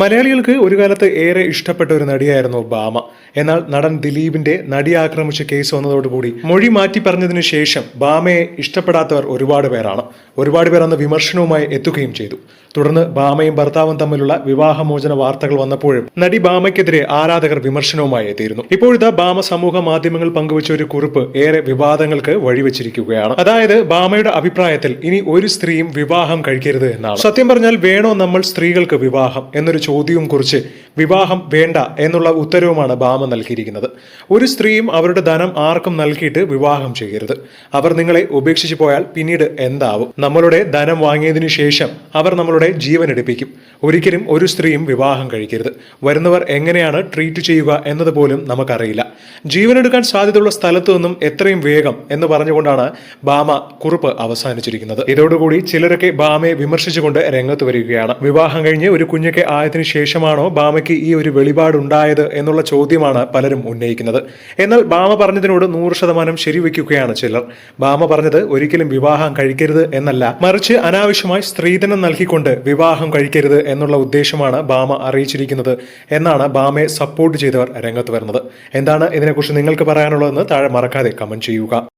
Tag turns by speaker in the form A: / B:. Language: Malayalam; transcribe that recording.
A: മലയാളികൾക്ക് ഒരു കാലത്ത് ഏറെ ഇഷ്ടപ്പെട്ട ഒരു നടിയായിരുന്നു ബാമ. എന്നാൽ നടൻ ദിലീപിന്റെ നടി ആക്രമിച്ച കേസ് വന്നതോടുകൂടി മൊഴി മാറ്റി പറഞ്ഞതിനു ശേഷം ബാമയെ ഇഷ്ടപ്പെടാത്തവർ ഒരുപാട് പേരാണ്. ഒരുപാട് പേർ അന്ന് വിമർശനവുമായി എത്തുകയും ചെയ്തു. തുടർന്ന് ബാമയും ഭർത്താവും തമ്മിലുള്ള വിവാഹമോചന വാർത്തകൾ വന്നപ്പോഴും നടി ബാമയ്ക്കെതിരെ ആരാധകർ വിമർശനവുമായി എത്തിയിരുന്നു. ഇപ്പോഴത്തെ ബാമ സമൂഹ മാധ്യമങ്ങൾ പങ്കുവച്ച ഒരു കുറിപ്പ് ഏറെ വിവാദങ്ങൾക്ക് വഴിവെച്ചിരിക്കുകയാണ്. അതായത് ബാമയുടെ അഭിപ്രായത്തിൽ ഇനി ഒരു സ്ത്രീയും വിവാഹം കഴിക്കരുത് എന്നാണ്. സത്യം പറഞ്ഞാൽ വേണോ നമ്മൾ സ്ത്രീകൾക്ക് വിവാഹം എന്നൊരു ചോദ്യവും കുറിച്ച് വിവാഹം വേണ്ട എന്നുള്ള ഉത്തരവുമാണ് ബാമ നൽകിയിരിക്കുന്നത്. ഒരു സ്ത്രീയും അവരുടെ ധനം ആർക്കും നൽകിയിട്ട് വിവാഹം ചെയ്യരുത്. അവർ നിങ്ങളെ ഉപേക്ഷിച്ചു പോയാൽ പിന്നീട് എന്താവും? നമ്മളുടെ ധനം വാങ്ങിയതിനു ശേഷം അവർ നമ്മളുടെ ജീവൻ എടുപ്പിക്കും. ഒരിക്കലും ഒരു സ്ത്രീയും വിവാഹം കഴിക്കരുത്. വരുന്നവർ എങ്ങനെയാണ് ട്രീറ്റ് ചെയ്യുക എന്നത് പോലും നമുക്കറിയില്ല. ജീവനെടുക്കാൻ സാധ്യതയുള്ള സ്ഥലത്തു നിന്നും എത്രയും വേഗം എന്ന് പറഞ്ഞുകൊണ്ടാണ് ബാമ കുറിപ്പ് അവസാനിച്ചിരിക്കുന്നത്. ഇതോടുകൂടി ചിലരൊക്കെ ബാമയെ വിമർശിച്ചുകൊണ്ട് രംഗത്ത് വരികയാണ്. വിവാഹം കഴിഞ്ഞ് ഒരു കുഞ്ഞൊക്കെ ആയതിനു ശേഷമാണോ ബാമയ്ക്ക് ഈ ഒരു വെളിപാടുണ്ടായത് എന്നുള്ള ചോദ്യമാണ് പലരും ഉന്നയിക്കുന്നത്. എന്നാൽ ബാമ പറഞ്ഞതിനോട് നൂറ് ശതമാനം ശരിവെക്കുകയാണ് ചിലർ. ബാമ പറഞ്ഞത് ഒരിക്കലും വിവാഹം കഴിക്കരുത് എന്നല്ല. മറിച്ച് അനാവശ്യമായി സ്ത്രീധനം നൽകിക്കൊണ്ട് വിവാഹം കഴിക്കരുത് എന്നുള്ള ഉദ്ദേശമാണ് ബാമ അറിയിച്ചിരിക്കുന്നത് എന്നാണ് ബാമയെ സപ്പോർട്ട് ചെയ്തവർ രംഗത്ത് വരുന്നത്. എന്താണ് ഇതിനെക്കുറിച്ച് നിങ്ങൾക്ക് പറയാനുള്ളതെന്ന് താഴെ മറക്കാതെ കമന്റ് ചെയ്യുക.